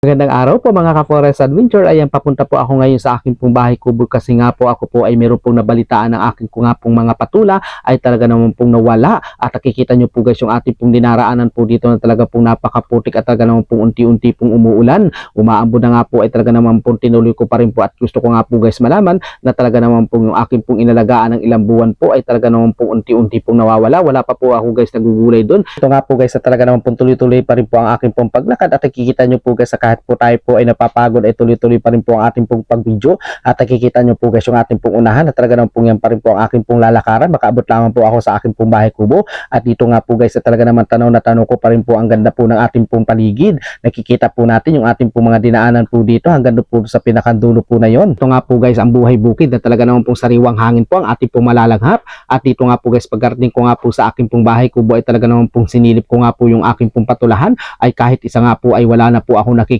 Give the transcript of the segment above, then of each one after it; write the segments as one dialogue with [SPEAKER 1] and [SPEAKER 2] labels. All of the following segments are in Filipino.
[SPEAKER 1] Magandang araw po mga ka-Forest Adventure. Ayan, papunta po ako ngayon sa aking pong bahay kubo kasi nga po ako po ay meron pong nabalitaan ng aking ko nga pong mga patula ay talaga naman pong nawala. At nakikita nyo po guys yung ating pong dinaraanan po dito na talaga pong napakaputik at talaga naman pong unti-unti pong umuulan. Umaambon na nga po ay talaga naman pong tinuloy ko pa rin po at gusto ko nga po guys malaman na talaga naman pong yung aking pong inalagaan ng ilang buwan po ay talaga naman pong unti-unti pong nawawala. Wala pa po ako guys nagugulay doon. Ito nga po guys na talaga naman pong tuloy-tuloy pa rin po ang aking pong paglakad at nakikita nyo po guys sa kahit po tayo po ay napapagod ay tuloy-tuloy pa rin po ang ating pong pag-video. At nakikita nyo po guys yung ating pong unahan at talaga naman pong yan pa rin po ang aking pong lalakaran. Makaabot lamang po ako sa aking pong bahay kubo. At dito nga po guys talaga naman tanaw na tanaw ko pa rin po ang ganda po ng ating pong paligid. Nakikita po natin yung ating pong mga dinaanan po dito. Hanggang doon po sa pinakandulo po na yon. Ito nga po guys ang buhay bukid na talaga naman pong sariwang hangin po ang ating pong malalanghap at dito nga po guys pagkarating ko nga po sa aking pong bahay kubo ay talaga naman pong sinilip ko nga po yung aking pong patulahan. Ay kahit isa nga po ay wala na po ako nakikita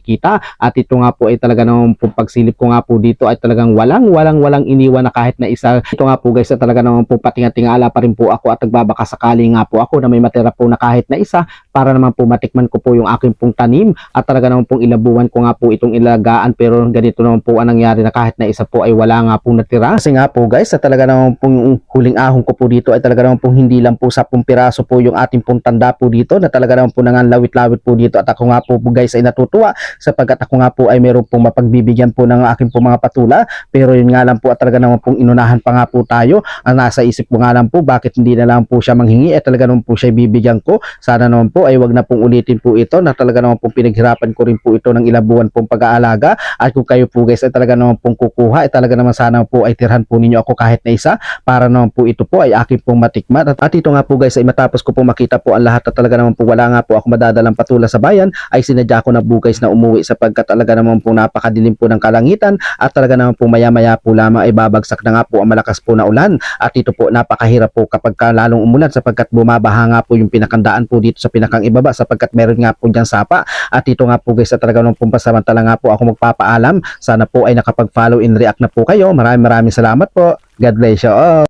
[SPEAKER 1] at ito nga po ay talaga naman po pagsilip ko nga po dito ay talagang walang walang walang iniwan na kahit na isa. Ito nga po guys na talaga naman po patinga-tingala pa rin po ako at nagbabaka sakali nga po ako na may matira po na kahit na isa para naman po matikman ko po yung aking pong tanim. At talaga naman pong ilabuan ko nga po itong ilagaan. Pero ganito naman po ang nangyari na kahit na isa po ay wala nga po natira. Kasi nga po guys na talaga naman pong huling ahong ko po dito ay talaga naman pong hindi lang po sa pong piraso po yung ating pong tanda po dito na talaga naman po nanganlawit-lawit po dito. At ako nga po guys ay natutuwa sapagkat ako nga po ay meron pong mapagbibigyan po ng aking pong mga patula. Pero yun nga lang po at talaga naman pong inunahan pa nga po tayo. Ang nasa isip ko nga lang po bakit hindi na lang po siya manghingi? At talaga naman po siya bibigyan ko. Sana naman po ay wag na pong ulitin po ito na talaga naman pong pinaghirapan ko rin po ito ng ilang pong pag-aalaga. At kung kayo po guys ay talaga naman pong kukuha ay talaga naman sana po ay tirhan po ninyo ako kahit na isa. Para naman po ito po ay akin pong matikman. At, at ito nga po guys ay matapos ko po makita po ang lahat at talaga naman po wala nga po ako madadalang patula sa bayan ay sinadya ko na po guys na umuwi sapagkat talaga naman po napakadilim po ng kalangitan at talaga naman po maya maya po lamang ay babagsak na nga po ang malakas po na ulan. At ito po napakahirap po kapag ka lalong umulan sapagkat bumabaha nga po yung pinakandaan po dito sa pinakang ibaba sapagkat meron nga po dyan sapa. At ito nga po guys at talaga naman po pasamantala nga po ako magpapaalam. Sana po ay nakapag follow and react na po kayo. Maraming maraming salamat po. God bless you all